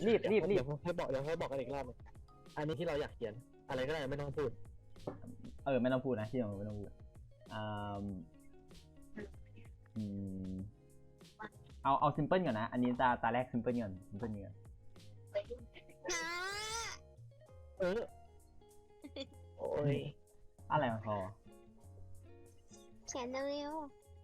บรีบรีบรีบเดี๋ยวให้บอกเดี๋ยวให้บอกกันอีกรอบหนึ่งอันนี้ที่เราอยากเขียน อะไรก็ได้ไม่ต้องพูด เออไม่ต้องพูดนะที่เราไม่ต้องพูดอ่าอืมเอาเอาซิมเพิลก่อนนะ อันนี้ตาตาแรกซิมเพิลก่อนซิมเพิลก่อนนะเออโอ้ยอะไรของคอเขียนเร็ว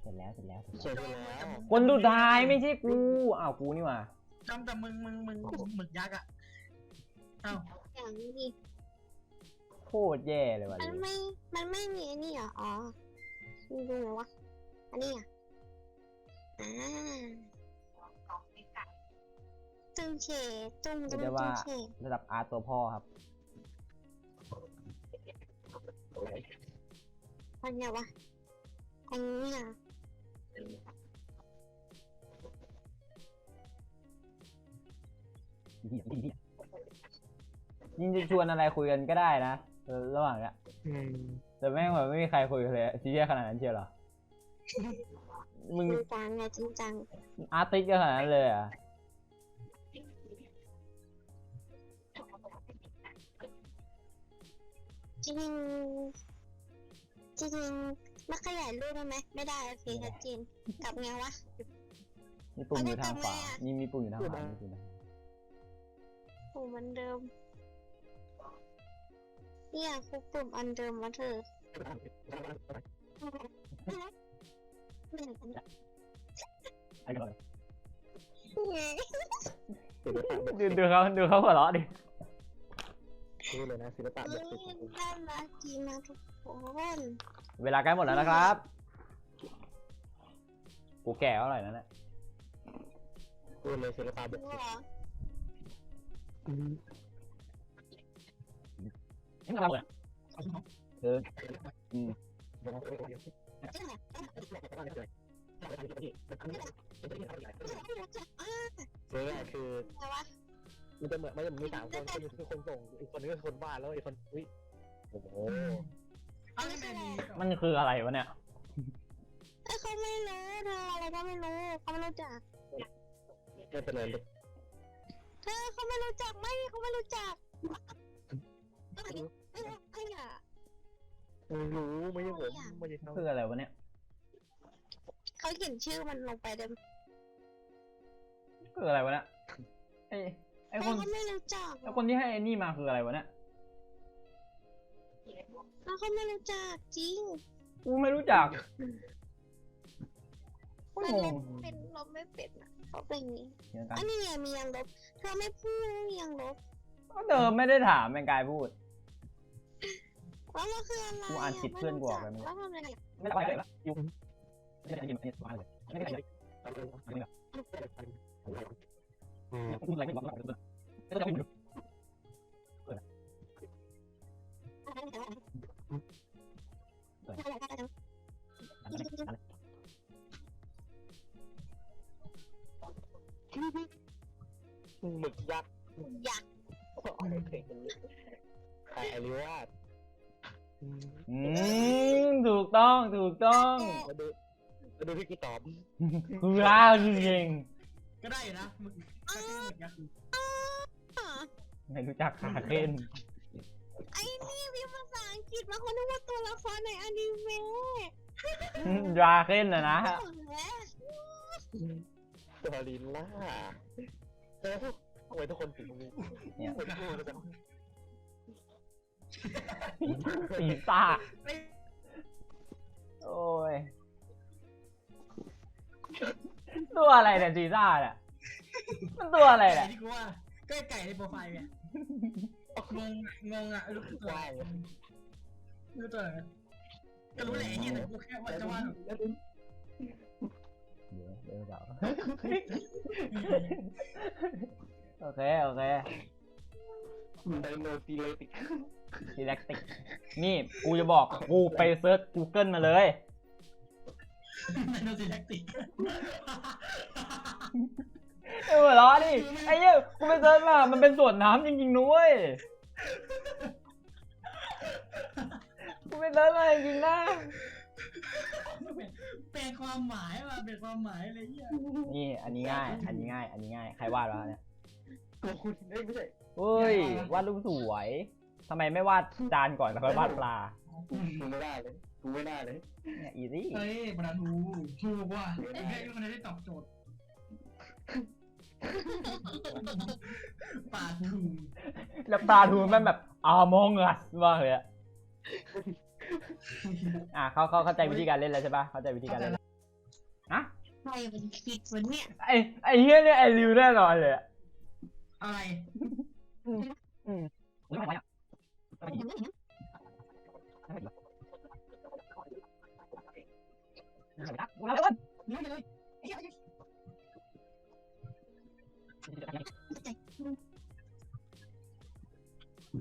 เสร็จแล้วเสร็จแล้วเสร็จเขียแล้วนไปแล้วคนสุดท้ายไม่ใช่กูอ้าวกูนี่หว่า จำแต่มึงมึงมึงหมึกยักษ์อะเอ้าๆอย่างนี้โคตรแย่เลยว่ะมันไม่ มันไม่มีไอ้นี่เหรอ อ๋อดูไงวะ อันนี้อะอ่าตึงเฉตึงเรีตึยกงได้ตึว่างเฉระดับอาร์ตตัวพ่อครับอันเนี้ยวะอันนี้อะ ยิงจะชวนอะไรคุยกันก็ได้นะระหว่างเนี้ยอืมแต่แม่งแบบไม่มีใครคุยกันเลยซีเรียสขนาดนั้นเชียวเหรอมึงจริงจังไงจริงจังอาร์ติสกันขนาดนั้นเลยเหรอะจริงจริงไม่ขยายรูปได้ไหมไม่ได้โอเคชัดเจนกลับไงวะ มีปุ่มอยู่ทางขวานี่มีปุ่มอยู่ทางขวามีปุ่มอยู่ทางขวา ปุ่มอันเดิม เนี่ยคือปุ่มอันเดิมวะเธอไอ้ก่อนศิลปะแบบดูดูเขาดูเขาหัวเราะดิพูดเลยนะศิลปะแบบติดน่ารักดีนะทุกคนเวลาใกล้หมดแล้วนะครับกูแก่เท่าไหร่นั่นแหละพูดเลยศิลปะแบบติดเหรออืม นี่มันอะไรอะเอออืมเหรอไม่รู้จักอ่าเออคือมันจะเหมือนมันจะมีสามคนคนหนึงคือคนส่งอีกคนนึงก็คือคนวาดแล้วอีกคนอุ้ยโอ้โหมันคืออะไรวะเนี่ยเอ้ยเขาไม่รู้เธออะไรก็ไม่รู้เขาไม่รู้จักไม่เป็นไรเลย เธอเขาไม่รู้จักไม่เขาไม่รู้จักอะไรอะไรอะไม่รู้ไม่ใช่ผมไม่ใช่เขาคืออะไรวะเนี่ยเขาเขียนชื่อมันลงไปเดิมคืออะไรวะเนี่ยไอ้ไอ้คนไม่รู้จักไอ้คนที่ให้ไอ้นี่มาคืออะไรวะเนี่ยแล้วเขาไม่รู้จักจริงกูไม่รู้จัก โคตมัรนงเล่งนเป็นลบไม่เป็นอะเขาเป็นอย่างนี้เดี๋ยวกันอันนี้ไงมียังลบเธอไม่พูดมียังลบก็เดิมไม่ได้ถามแมงกายพูด แล้วมันคืออะไรกูอ่านผิดเพื่อนกูออกไปไหมแล้วทำไงอะไม่ได้ไปเลยยุ่งไม่ได้ยินไม่ได้ฟังเลยไม่ได้ยินอืมพูดอะไรไม่บอกไม่ได้ไม่ได้ยิน หมึกยักษ์อยากโอเคใครอริวาสอืมอืมถูกต้องถูกต้องมาดูมาดูที่กูตอบคือร้าวจริงก็ได้อยู่นะหมึกก็ชื่อหมึกยักษ์อะๆไม่รู้จักขาเค้นไอ้นี่มีภาษาอังกฤษมาคนนึกว่าตัวละครในอนิเมะดราเค้นนะนะแหม ตัวลินล่าเออทำไมทุกคนถึงมีเนี่ยคนพูดกันปีซ่าจเอ้ยโอ้ยตัวอะไรเนี่ยซีซ่าเนี่ยมันตัวอะไรไก่เนี่ยที่กูว่าก็ไอ้ไก่ในโปรไฟล์เนี่ยงงงงอะรู้ตัวอะไรรู้ตัวอะไรก็รู้แหละไอ้เหี้ยแต่กูแค่ว่าจะว่าเโอเค โอเคไดโนซีเลติกซีเล็กติก นี่ กูจะบอก กูไปเซิร์ช Google มาเลย ไดโนซีแลคติกเออล้อดิ ไอ้เนี้ย กูไปเซิร์ชมา มันเป็นส่วนน้ำจริงๆนุ้ยกูไปเซิร์ชมาจริงๆนะ แปลความหมายมาเป็นความหมายอะไรเงี้ยนี่อันนี้ง่าย อันนี้ง่าย อันนี้ง่าย ใครวาดวะเนี่ยโกนเอ้ยไม่ใช่เฮ้ยวาดรูปสวยทำไมไม่วาดจานก่อนแล้วค่อยวาดปลากูกูไม่ได้เลยกูไม่ได้เลยเนี่ยอีซี่เฮ้ยบรรดาทูถูกว่ะไอ้แค่คนนี้ได้ตอบโจทย์ปาดถูแล้วปลาทูมันแบบอามองอัสมากเลยอะ อะเขาเขาเข้าใจวิธีการเล่นแล้วใช่ปะเข้าใจวิธีการเล่นแล้วอะใครเป็นคิดวันเนี่ยไอไอเฮียเนี่ยไอริวแน่นอนเลยอะอะไร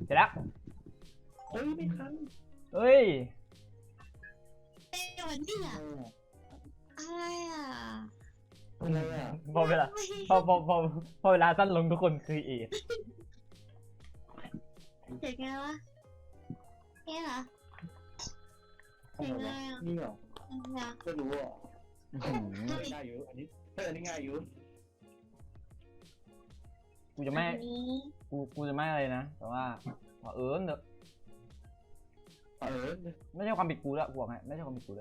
เสร็จแล้วเฮ้ยไม่ทันเฮ้ย พอเวลาพอพอพอพอเวลาสั้นลงทุกคนคือเอทเด็กไงวะเนี่ยเหรออะไรวะนี่เหรอเนี่ยก็รู้อะอื้อหือได้อยู่อันนี้เฮ้ยอันนี้ง่ายอยู่กูจะไม่อันนี้กูกูจะไม่อะไรนะแต่ว่าเออเนอะเออไม่ใช่ความผิดกูแล้วกูบอกให้ไม่ใช่ความผิดกู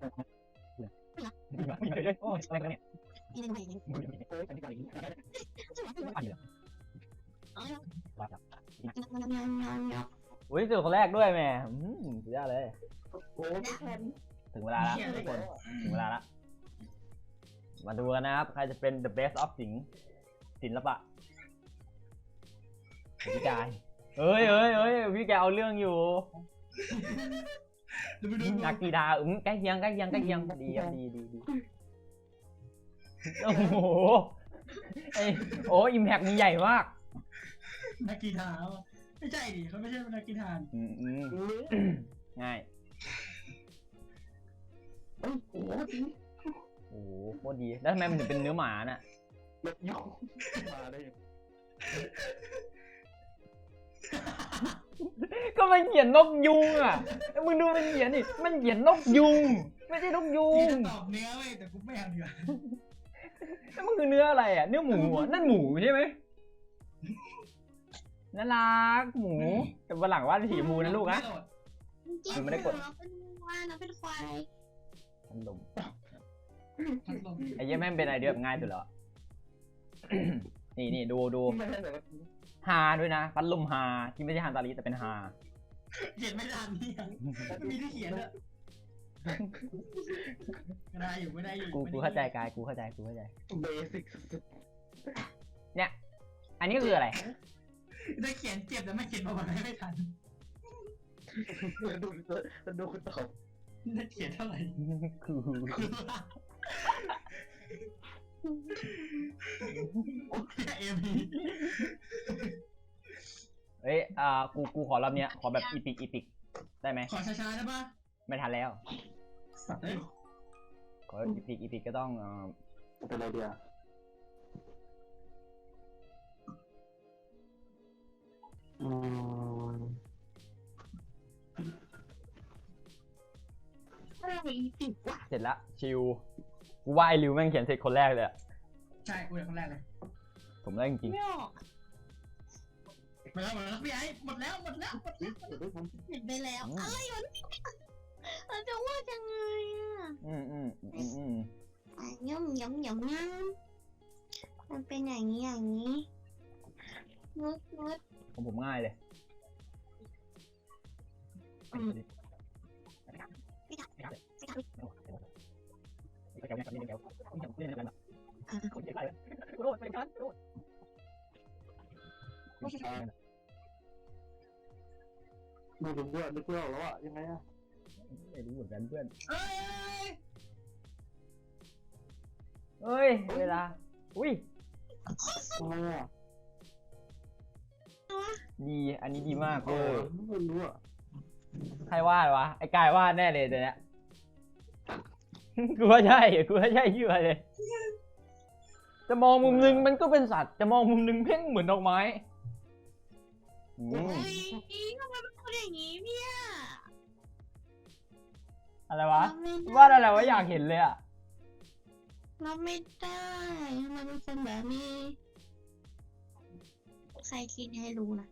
แล้วโอ้ยอะไรกันเนี่ยนี่เป็นไงเนี่ยโอ้ยอันนี้ก่อนอีกอันนี้เหรออ๋อบ้าจับยองยองยองอุ้ยเจอคนแรกด้วยแม่สุดยอดเลย ถึงเวลาแล้วทุกคน ถึงเวลาละมาดูกันนะครับ ใครจะเป็น the best of สิงศิลปะพี่กายเอ้ยเอ้ยเอ้ยพี่แกเอาเรื่องอยู่ ดูไปดูนักกีฬาอืมใกล้เคียงใกล้เคียงใกล้เคียงดีครับดีดีดีโอ้โหไอโอ้อิมแพกมีใหญ่มากนักกีฬาไม่ใช่ดิเขาไม่ใช่นักกีฬาอืมอืมง่ายเอ้ยโอ้ยโอ้โหโคตรดีแล้วทำไมมันถึงเป็นเนื้อหมาน่ะรถยกมาได้ยัง ก็มันเขียนนกยุงอะแล้วมึงดูมันเขียนดิมันเขียนนกยุง ไม่ใช่นกยุที่งจะตอบเนื้อเว้ยแต่กูไม่เอาดีกว่าแล้วมันคือเนื้ออะไรอะเนื้อหมูอะนั่นหมูใช่ไหมน่ารักหมู แต่วันหลังว่าดสีชมพูนะลูกนะ จริงมันไม่ได้กดน้องเป็นว่าน้องเป็นควายพัดลมพัดลมไอ้เหี้ยแม่งเป็นไอเดียแบบง่ายสุดแล้วอะ นี่นี่ดูดูไม่ใช่แต่ว่าฮาด้วยนะ พัดลมฮาที่ไม่ใช่ฮานตาลีแต่เป็นฮา เขียนไม่ทันเนี่ยไม่มีที่เขียนอะไม่ได้อยู่ไม่ได้อยู่กูกูเข้าใจกายกูเข้าใจกูเข้าใจ เบสิกสุดเนี่ย อันนี้คืออะไร ได้เขียนเจ็บแต่ไม่เขียนประมาณไม่ทันๆแล้วดูแล้วดูคุณตอบได้เขียนเท่าไหร่คือเอ็มพี เอ้ย อ่า กู กูขอรอบเนี้ย ขอแบบอีพิกอีพิกได้ไหม ขอช้าๆได้ปะไม่ทันแล้ว เฮ้ยขออีพิกอีพิกก็ต้องเอ่อเป็นอะไรเดียวอืมอะไรติดวะเสร็จละ ชิว กูว่าไอริวแม่งเขียนเสร็จคนแรกเลยอะใช่กูเป็นคนแรกเลย ผมได้จริงไม่ออก หมดแล้วหมดแล้วพี่ไอ้หมดแล้วหมดแล้วหมดแล้วเดี๋ยวด้วยผมเห็นไปแล้ว อะไรวะเราจะว่ายังไงอะๆอืมอืมอืมอืมอะย่อมย่อมย่อมย่อมมันเป็นอย่างนี้อย่างนี้งดงดของผมง่ายเลยอืม ดูดูด้วยนึกไม่ออกแล้วอะยังไงอะไม่รู้เหมือนกันเพื่อน เอ้ยเอ้ย เวลา อุ้ยอะไรอะดี อันนี้ดีมากเอเว้อยไม่รู้อะใครวาดวะ ไอ้กายวาดแน่เลยเดี๋ยวนี้กูว่าใช่ กูว่าใช่ชื่ออะไรเลย จะมองมุมนึงมันก็เป็นสัตว์ จะมองมุมนึงเพ่งเหมือนดอกไม้อืมเฮ้ย อย่างนี้เนี่ยอะไรวะทำไม่ได้วาดอะไรวะอยากเห็นเลยอะรับไม่ได้ทำไมเป็นคนแบบนี้ ใครคิดให้รู้นะ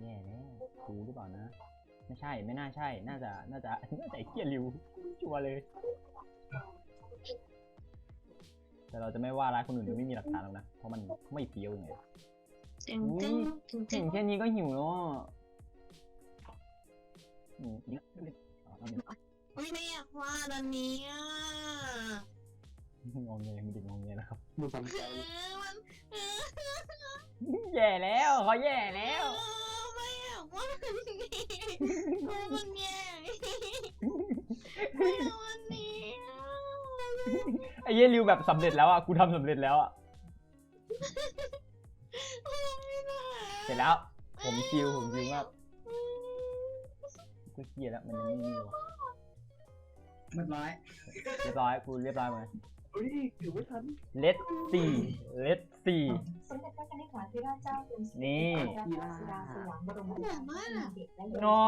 แย่แล้วกูหรือเปล่านะ ไม่ใช่ไม่น่าใช่ น่าจะน่าจะน่าจะไอ้เกียริวชัวร์เลย แต่เราจะไม่ว่าร้ายคนอื่นโดยไม่มีหลักฐานหรอกนะ เพราะมันไม่เฟี้ยวยังไงตึงตึงตึงตึเห็งนแค่นี้ก็หิวแล้วอะ อืมนี่เอาเอาอุ๊ยไม่อยากว่าตอนนี้อะงงเงยมันดิงงเงยนะครับมึงทำใจเออมันเออแย่แล้วเขาแย่แล้วเออไม่อยากว่าตอนนี้เพราะมันแย่ไม่เอาวันนี้อะไอ้เหี้ยริวแบบสำเร็จแล้วอะกูทำสำเร็จแล้วอะไม่ได้เสร็จแล้ว ผมชิวผมชิวมาก กูเกลียดแล้วมันยังไม่มีวะเรียบร้อย เรียบร้อยกูเรียบร้อยไหม เฮ้ยอยู่ไม่ทันเลตสี่เลตสี่สมเด็จพระนิธิถาธิราชเจ้าคุณสิรินี่พระราชสุดาสยามบรมราชินีเด็กและเยาวชนน้อ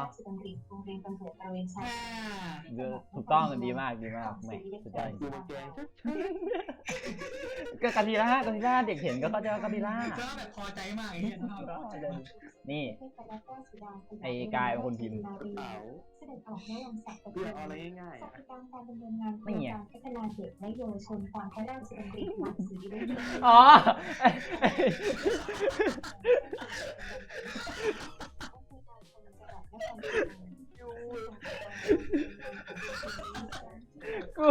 ราชดำริโรงเรียนตำรวจตระเวนชายอ่าเออถูกต้องดีมากดีมากแหม่สุดยอดจดูริงในแกงชัดก็กาทีล่ากาทีล่าเด็กเห็นก็เข้าใจว่ากาทีล่าก็แบบพอใจมากไอ้เหี้ยพอใจมากนี่เทพรัตนราชสุดาสยามไอ้กายเป็นคนพิมพ์ๆเต๋าเสด็จออกในวันศักดิ์เพื่อเอาอะไรง่ายๆปอะฏิบัติการดำเนินงานโครงการพัฒนาเด็กและเยาวชนตามพระราชดำริหลักสีรุ่งเรืองอ๋อกู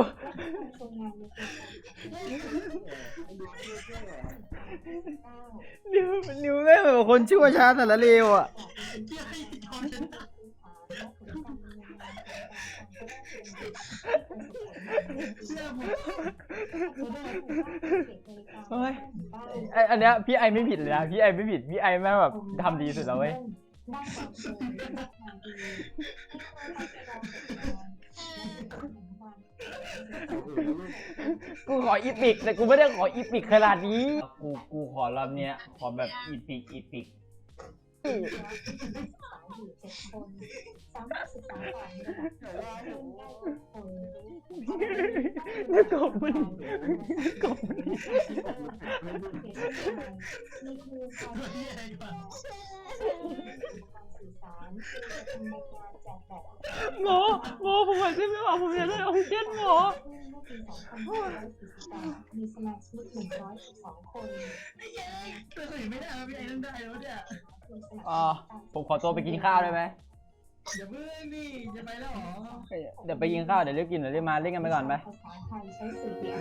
ทรงงานในโครงการนิวนิวแม่งแบบคนชั่วช้าแต่ละเลวอะ เหี้ย เชื่อผมเฮ้ยไออันเนี้ยพี่ไอไม่ผิดเลยนะพี่ไอไม่ผิดพี่ไอแม่งแบบทำดีสุดแล้วเว้ยกูขออีพิกแต่กูไม่ได้ขออีพิกขนาดนี้ กูกูขอรอบเนี้ยขอแบบอีพิกอีพิก สามารถศึกษาต่อในระดับได้ทุกคนแล้วกบมันกบมันนี่คือการเหี้ยอะไรวะสื่อสารคือจะทำในงานแจกแบบหมอหมอผมหายใจไม่ออกผมอยากได้ออกซิเจนหมอเมื่อปี2548มีสมาชิก112คนตัวอื่นไม่ได้แล้วพี่ไอ้ต้องได้แล้วเนี่ย อ่าผมขอตัวไปกินข้าวได้ไหมอย่าเพิ่งดิจะไปแล้วเหรอเดี๋ยวไปกินข้าวเดี๋ยวเรียกกินเดี๋ยวเรียกมาเล่นกันไปก่อนไป ภาษาไทยใช้สื่อเดียว